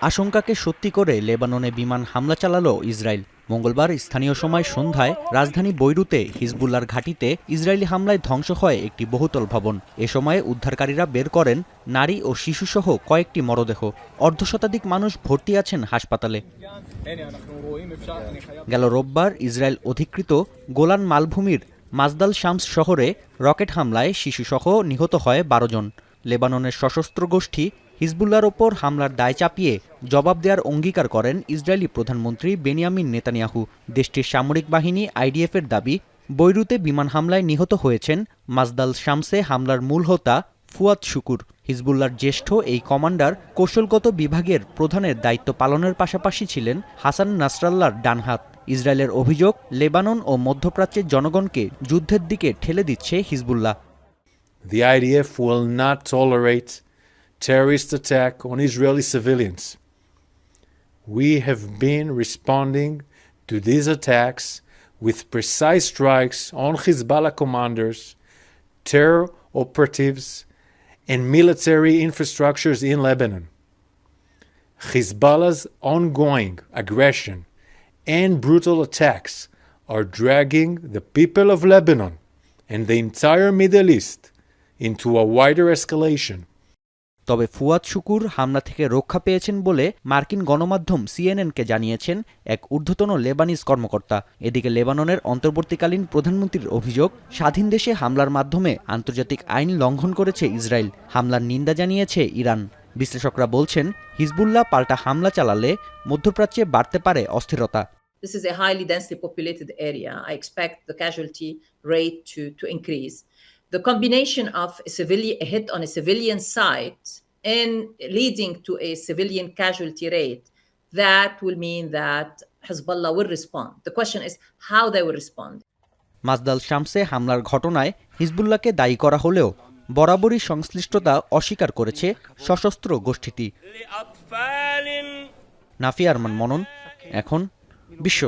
আশঙ্কাকে সত্যি করে লেবাননে বিমান হামলা চালালো ইসরায়েল। মঙ্গলবার স্থানীয় সময় সন্ধ্যায় রাজধানী বৈরুতে হিজবুল্লার ঘাঁটিতে ইসরায়েলি হামলায় ধ্বংস হয় একটি বহুতল ভবন। এ সময়ে উদ্ধারকারীরা বের করেন নারী ও শিশুসহ কয়েকটি মরদেহ। অর্ধশতাধিক মানুষ ভর্তি আছেন হাসপাতালে। গেল রোববার ইসরায়েল অধিকৃত গোলান মালভূমির মাজদাল শামস শহরে রকেট হামলায় শিশুসহ নিহত হয় বারো জন। লেবাননের সশস্ত্র গোষ্ঠী হিজবুল্লার ওপর হামলার দায় চাপিয়ে জবাব দেওয়ার অঙ্গীকার করেন ইসরায়েলি প্রধানমন্ত্রী বেনিয়ামিন নেতানিয়াহু। দেশটির সামরিক বাহিনী আইডিএফের দাবি, বৈরুতে বিমান হামলায় নিহত হয়েছেন মাজদাল শামসে, হামলার মূল হোতা ফুয়াদ শুকুর। হিজবুল্লার জ্যেষ্ঠ এই কমান্ডার কৌশলগত বিভাগের প্রধানের দায়িত্ব পালনের পাশাপাশি ছিলেন হাসান নাসরাল্লার ডানহাত। ইসরায়েলের অভিযোগ, লেবানন ও মধ্যপ্রাচ্যের জনগণকে যুদ্ধের দিকে ঠেলে দিচ্ছে Hezbollah. The IDF will not tolerate terrorist attack on Israeli civilians. We have been responding to these attacks with precise strikes on Hezbollah commanders, terror operatives, and military infrastructures in Lebanon. Hezbollah's ongoing aggression and brutal attacks are dragging the people of Lebanon and the entire Middle East into a wider escalation. তবে ফুয়াদ শুকুর হামলা থেকে রক্ষা পেয়েছেন বলে মার্কিন গণমাধ্যম সিএনএনকে জানিয়েছেন এক ঊর্ধ্বতন লেবানিজ কর্মকর্তা এদিকে লেবাননের অন্তর্বর্তীকালীন প্রধানমন্ত্রীর অভিযোগ স্বাধীন দেশে হামলার মাধ্যমে আন্তর্জাতিক আইন লঙ্ঘন করেছে ইসরায়েল হামলার নিন্দা জানিয়েছে ইরান বিশ্লেষকরা বলছেন হিজবুল্লাহ পাল্টা হামলা চালালে মধ্যপ্রাচ্যে বাড়তে পারে অস্থিরতা This is a highly densely populated area. I expect the casualty rate to, to increase. The combination of a civilian a hit on a civilian site and leading to a civilian casualty rate, that will mean that Hezbollah will respond. The question is how they will respond. মাজদাল শামসে হামলার ঘটনায় হিজবুল্লাহকে দায়ী করা হলেও বরাবরই সংশ্লিষ্টতা অস্বীকার করেছে সশস্ত্র গোষ্ঠীটি নাফি আরমান মনন এখন বিশ্ব